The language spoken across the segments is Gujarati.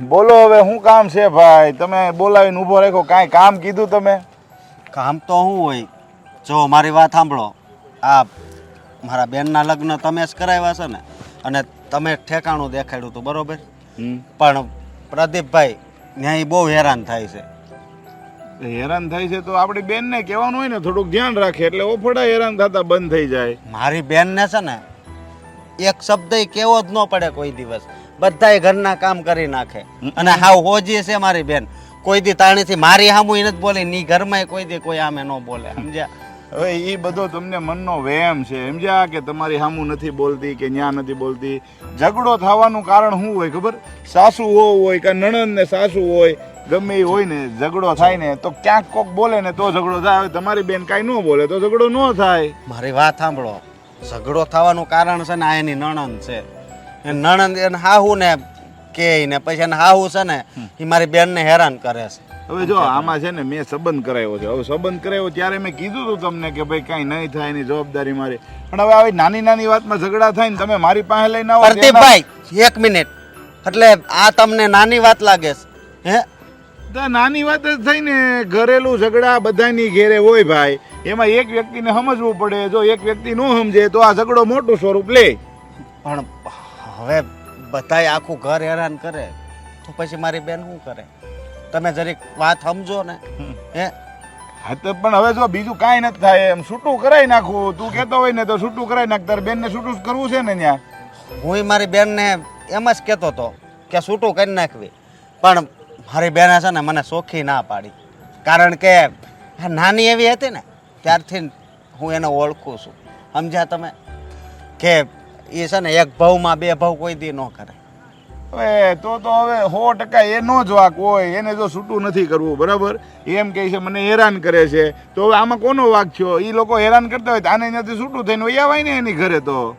બોલો હવે શું કામ છે ભાઈ? તમે બોલાવીને ઊભો રાખો કાંઈ કામ કીધું તમે? કામ તો શું હોય? જો મારી વાત સાંભળો. આ મારા બેનના લગ્ન તમે જ કરાવ્યા છે ને અને તમે ઠેકાણું દેખાડ્યું હતું બરોબર? પણ પ્રદીપભાઈ ન્યાય બહુ હેરાન થાય છે. હેરાન થાય છે તો આપણી બેનને કહેવાનું હોય ને થોડુંક ધ્યાન રાખે એટલે ઓફડા હેરાન થતા બંધ થઈ જાય. મારી બેનને છે ને એક શબ્દ કેવો જ ન પડે કોઈ દિવસ. બધાય ઘરના કામ કરી નાખે. અને હાવ હોજી છે મારી બેન. કોઈ દી તાણીથી મારી સામું નથી બોલે ની ઘરમાં કોઈ દી કોઈ આમે ન બોલે સમજ્યા? હવે એ બધો તમને મનનો વહેમ છે સમજ્યા? કે તમારી હામુ નથી બોલતી કે ન્યા નથી બોલતી. ઝઘડો થવાનું કારણ શું હોય ખબર? સાસુ હોય કે નણંદ ને સાસુ હોય ગમે એ હોય ને ઝઘડો થાય ને તો ક્યાંક કોક બોલે ને તો ઝઘડો થાય. હવે તમારી બેન કાંઈ ન બોલે તો ઝઘડો ન થાય. મારી વાત સાંભળો. ઝઘડો થવાનું કારણ છે ને આ એની નણંદ છે. નણંદ એને હાહુ ને કે ને પછી એને હાહુ છે ને એ મારી બેનને હેરાન કરે છે. હવે જો આમાં છે ને મેં સંબંધ કરાવ્યો છે. હવે સંબંધ કરાવ્યો ત્યારે મેં કીધું હતું તમને કે ભાઈ કાંઈ નહીં થાય એની જવાબદારી મારી. પણ હવે આવી નાની નાની વાતમાં ઝઘડા થાય ને તમે મારી પાસે લઈને આવો પ્રદીપભાઈ એક મિનિટ. એટલે આ તમને નાની વાત લાગે છે હે? તો નાની વાત જ થઈ ને ઘરેલું ઝઘડા બધાની ઘેરે હોય ભાઈ. એમાં એક વ્યક્તિને સમજવું પડે. જો એક વ્યક્તિ ન સમજે તો આ ઝઘડો મોટું સ્વરૂપ લે. પણ હવે બધાય આખું ઘર હેરાન કરે તો પછી મારી બેન શું કરે? તમે જરીક વાત સમજો ને. હે? હા તો પણ હવે જો બીજું કાંઈ નથી થાય એમ છૂટું કરાવી નાખવું તું કહેતો હોય ને તો છૂટું કરાવી નાખ તારે બેનને છૂટું જ કરવું છે ને ત્યાં. હું મારી બેનને એમ જ કહેતો હતો કે છૂટું કરી નાખવી. પણ મારી બેને છે ને મને સોખી ના પાડી. કારણ કે નાની એવી હતી ને ત્યારથી હું એને ઓળખું છું. સમજ્યા તમે? કે એ છે ને એક ભાવમાં બે ભાવ કોઈ દી ન કરે. હવે તો તો હવે સો ટકા એનો જ વાક હોય એને જો છૂટું નથી કરવું બરાબર? એમ કહે છે મને હેરાન કરે છે. તો હવે આમાં કોનો વાક થયો? એ લોકો હેરાન કરતા હોય તો આને નથી છૂટું થઈને વૈયા ને એની ઘરે તો.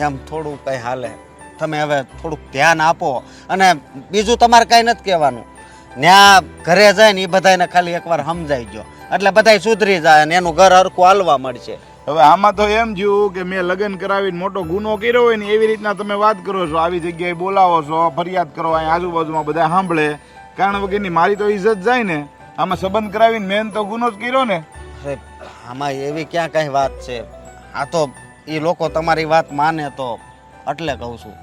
એમ થોડું કંઈ હાલે. તમે હવે થોડુંક ધ્યાન આપો. અને બીજું તમારે કાંઈ નથી કહેવાનું. ત્યાં ઘરે જાય ને એ બધાને ખાલી એકવાર સમજાઈ ગયો. એટલે બધાય સુધરી જાય અને એનું ઘર હરખું હાલવા મળશે. હવે આમાં તો એમ થયું કે મેં લગ્ન કરાવીને મોટો ગુનો કર્યો હોય ને એવી રીતના તમે વાત કરો છો આવી જગ્યાએ બોલાવો છો ફરિયાદ કરો અહીં આજુબાજુમાં બધા સાંભળે. કારણ વગરની મારી તો ઇજ્જત જાય ને. આમાં સંબંધ કરાવીને મેન તો ગુનો જ કર્યો ને. આમાં એવી ક્યાં કાંઈ વાત છે? આ તો એ લોકો તમારી વાત માને તો એટલે કહું છું.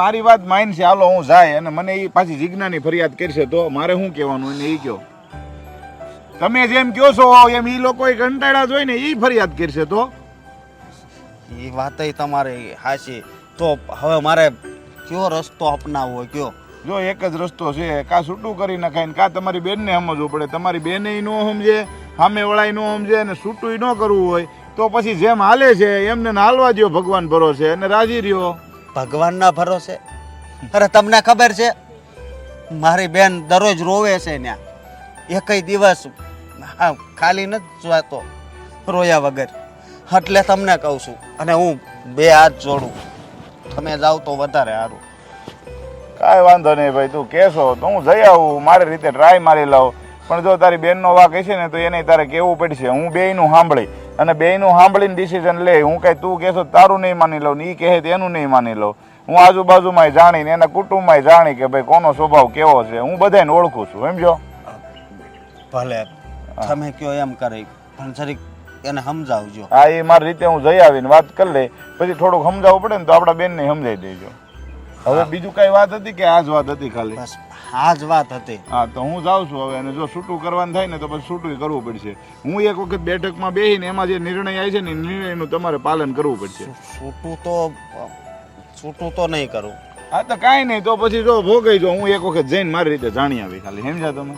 મારી વાત માઇન છે હાલો હું જાય અને મને એ પાછી જીજ્ઞાની ફરિયાદ કરશે તો મારે શું કહેવાનું એને એ કહો. તમે જેમ કહો છો એમ એ લોકો કંટાળા જોઈ ને એ ફરિયાદ કરશે તો. એ વાતય તમારી હાચી. તો હવે મારે કયો રસ્તો અપનાવવો કયો? જો એક જ રસ્તો છે કા છૂટું કરી નખાય ને કા તમારી બેનને સમજવું પડે. તમારી બેને ન સમજે સામે વળાય ન સમજે અને છૂટું ન કરવું હોય તો પછી જેમ હાલે છે એમને હાલવા દ્યો ભગવાન ભરોસે અને રાજી રહ્યો ભગવાનના ભરોસે? અરે તમને ખબર છે મારી બેન દરરોજ રોવે છે ત્યાં એકય દિવસ હા ખાલી નથી જોતો રોયા વગર. એટલે તમને કહું છું અને હું બે હાથ જોડું. તમે જાઓ તો વધારે સારું. કાંઈ વાંધો નહીં ભાઈ તું કહેશો તો હું જઈ આવું મારી રીતે ટ્રાય મારી લઉં. પણ જો તારી બેનનો વાક હશે ને તો એને તારે કહેવું પડશે. હું બેયનું સાંભળી અને બેયનું સાંભળીને ડિસિઝન લે. હું કાંઈ તું કહેશો તારું નહીં માની લઉં ને એ કહે તો એનું નહીં માની લઉં. હું આજુબાજુમાંય જાણીને એના કુટુંબમાંય જાણી કે ભાઈ કોનો સ્વભાવ કેવો છે. હું બધાને ઓળખું છું સમજો? ભલે. તમે કયો એમ કરે. પણ જરીક એને સમજાવજો. હા એ મારી રીતે હું જઈ આવીને વાત કરી લઈ. પછી થોડુંક સમજાવવું પડે ને તો આપણા બેનને સમજાવી દેજો. હવે બીજું કઈ વાત હતી કે આ જ વાત હતી ખાલી? બસ આ જ વાત હતી. હા તો હું જાઉં છું હવે. અને જો છૂટું કરવાનું થાય ને તો પછી છૂટું કરવું પડશે. હું એક વખત બેઠકમાં બેસીને એમાં જે નિર્ણય આવે છે ને નિર્ણયનું તમારે પાલન કરવું પડશે. છૂટું તો છૂટું તો નહીં કરું. હા તો કાંઈ નહીં. તો પછી જો ભોગાઈ જો. હું એક વખત જઈને મારી રીતે જાણી આવી ખાલી. સમજ્યા તમે?